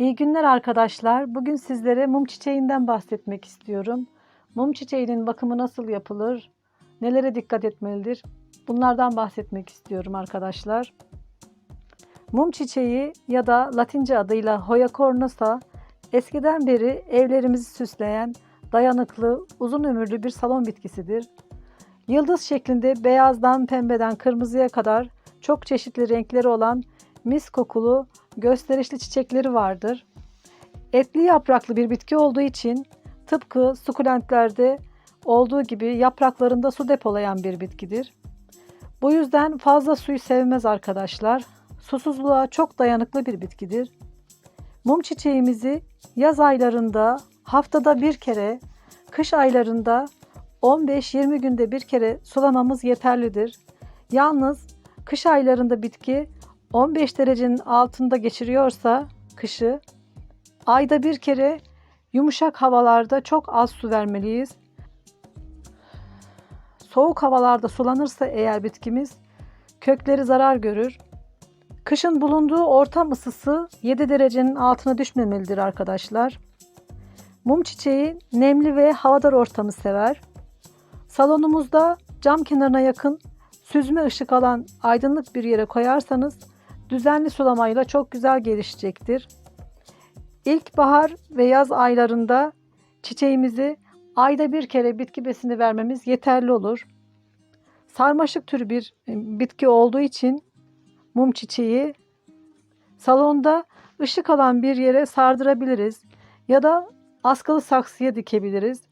İyi günler arkadaşlar. Bugün sizlere mum çiçeğinden bahsetmek istiyorum. Mum çiçeğinin bakımı nasıl yapılır? Nelere dikkat etmelidir? Bunlardan bahsetmek istiyorum arkadaşlar. Mum çiçeği ya da Latince adıyla Hoya cornusa eskiden beri evlerimizi süsleyen dayanıklı, uzun ömürlü bir salon bitkisidir. Yıldız şeklinde beyazdan pembeden kırmızıya kadar çok çeşitli renkleri olan mis kokulu, gösterişli çiçekleri vardır. Etli yapraklı bir bitki olduğu için tıpkı sukulentlerde olduğu gibi yapraklarında su depolayan bir bitkidir. Bu yüzden fazla suyu sevmez arkadaşlar. Susuzluğa çok dayanıklı bir bitkidir. Mum çiçeğimizi yaz aylarında haftada bir kere, kış aylarında 15-20 günde bir kere sulamamız yeterlidir. Yalnız kış aylarında bitki 15 derecenin altında geçiriyorsa kışı ayda bir kere yumuşak havalarda çok az su vermeliyiz. Soğuk havalarda sulanırsa eğer bitkimiz kökleri zarar görür. Kışın bulunduğu ortam ısısı 7 derecenin altına düşmemelidir arkadaşlar. Mum çiçeği nemli ve havadar ortamı sever. Salonumuzda cam kenarına yakın süzme ışık alan aydınlık bir yere koyarsanız düzenli sulamayla çok güzel gelişecektir. İlkbahar ve yaz aylarında çiçeğimizi ayda bir kere bitki besini vermemiz yeterli olur. Sarmaşık türü bir e, bitki olduğu için mum çiçeği salonda ışık alan bir yere sardırabiliriz ya da askılı saksıya dikebiliriz.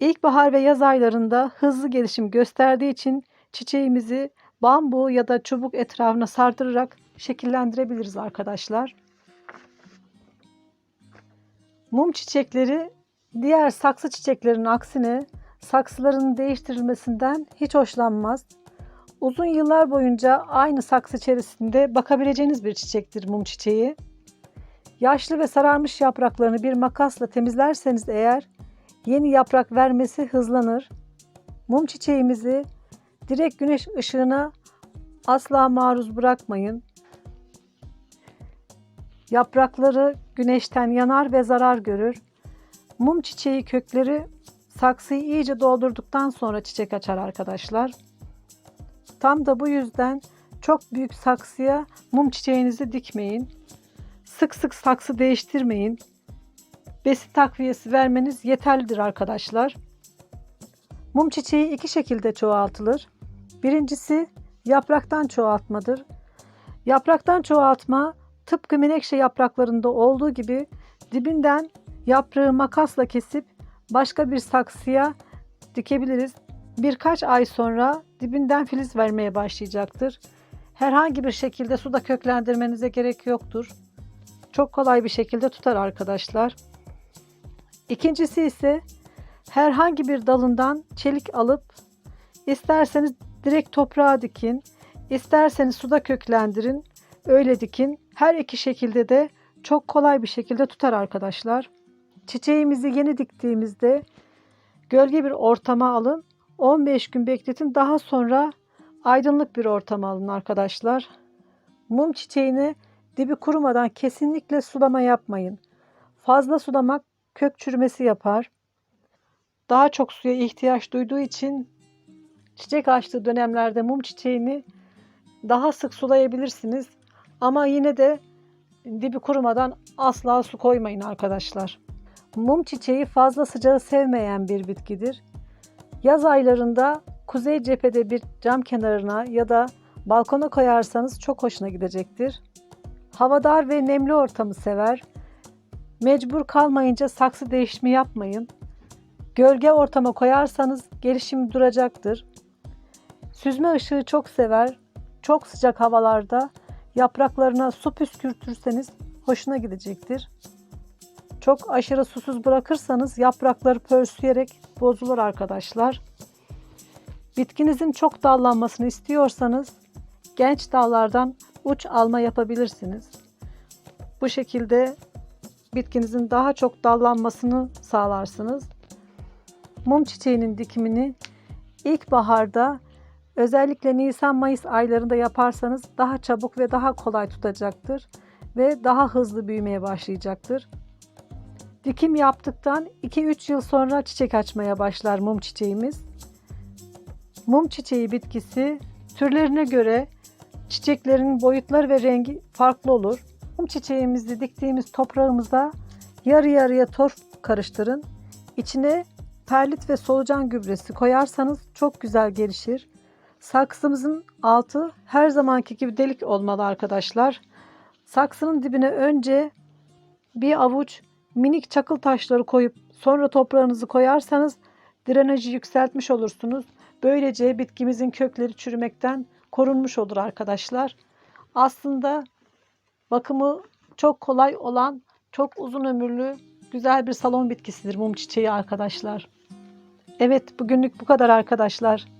İlkbahar ve yaz aylarında hızlı gelişim gösterdiği için çiçeğimizi bambu ya da çubuk etrafına sardırarak şekillendirebiliriz arkadaşlar. Mum çiçekleri diğer saksı çiçeklerinin aksine saksıların değiştirilmesinden hiç hoşlanmaz. Uzun yıllar boyunca aynı saksı içerisinde bakabileceğiniz bir çiçektir mum çiçeği. Yaşlı ve sararmış yapraklarını bir makasla temizlerseniz eğer yeni yaprak vermesi hızlanır. Mum çiçeğimizi direkt güneş ışığına asla maruz bırakmayın. Yaprakları güneşten yanar ve zarar görür. Mum çiçeği kökleri saksıyı iyice doldurduktan sonra çiçek açar arkadaşlar. Tam da bu yüzden çok büyük saksıya mum çiçeğinizi dikmeyin. Sık sık saksı değiştirmeyin. Besi takviyesi vermeniz yeterlidir arkadaşlar. Mum çiçeği iki şekilde çoğaltılır. Birincisi yapraktan çoğaltmadır. Yapraktan çoğaltma tıpkı menekşe yapraklarında olduğu gibi dibinden yaprağı makasla kesip başka bir saksıya dikebiliriz. Birkaç ay sonra dibinden filiz vermeye başlayacaktır. Herhangi bir şekilde suda köklendirmenize gerek yoktur. Çok kolay bir şekilde tutar arkadaşlar. İkincisi ise herhangi bir dalından çelik alıp isterseniz direkt toprağa dikin, isterseniz suda köklendirin, öyle dikin. Her iki şekilde de çok kolay bir şekilde tutar arkadaşlar. Çiçeğimizi yeni diktiğimizde gölge bir ortama alın. 15 gün bekletin. Daha sonra aydınlık bir ortama alın arkadaşlar. Mum çiçeğini dibi kurumadan kesinlikle sulama yapmayın. Fazla sulamak kök çürümesi yapar. Daha çok suya ihtiyaç duyduğu için çiçek açtığı dönemlerde mum çiçeğini daha sık sulayabilirsiniz. Ama yine de dibi kurumadan asla su koymayın arkadaşlar. Mum çiçeği fazla sıcağı sevmeyen bir bitkidir. Yaz aylarında kuzey cephede bir cam kenarına ya da balkona koyarsanız çok hoşuna gidecektir. Havadar ve nemli ortamı sever. Mecbur kalmayınca saksı değişimi yapmayın. Gölge ortama koyarsanız gelişim duracaktır. Süzme ışığı çok sever. Çok sıcak havalarda yapraklarına su püskürtürseniz hoşuna gidecektir. Çok aşırı susuz bırakırsanız yaprakları pörsüyerek bozulur arkadaşlar. Bitkinizin çok dallanmasını istiyorsanız genç dallardan uç alma yapabilirsiniz. Bu şekilde bitkinizin daha çok dallanmasını sağlarsınız. Mum çiçeğinin dikimini ilkbaharda özellikle Nisan-Mayıs aylarında yaparsanız daha çabuk ve daha kolay tutacaktır. ve daha hızlı büyümeye başlayacaktır. Dikim yaptıktan 2-3 yıl sonra çiçek açmaya başlar mum çiçeğimiz. Mum çiçeği bitkisi türlerine göre çiçeklerin boyutları ve rengi farklı olur. Mum çiçeğimizi diktiğimiz toprağımıza yarı yarıya torf karıştırın. İçine perlit ve solucan gübresi koyarsanız çok güzel gelişir. Saksımızın altı her zamanki gibi delik olmalı arkadaşlar. Saksının dibine önce bir avuç minik çakıl taşları koyup sonra toprağınızı koyarsanız drenajı yükseltmiş olursunuz. Böylece bitkimizin kökleri çürümekten korunmuş olur arkadaşlar. Aslında bakımı çok kolay olan, çok uzun ömürlü, güzel bir salon bitkisidir mum çiçeği arkadaşlar. Evet, bugünlük bu kadar arkadaşlar.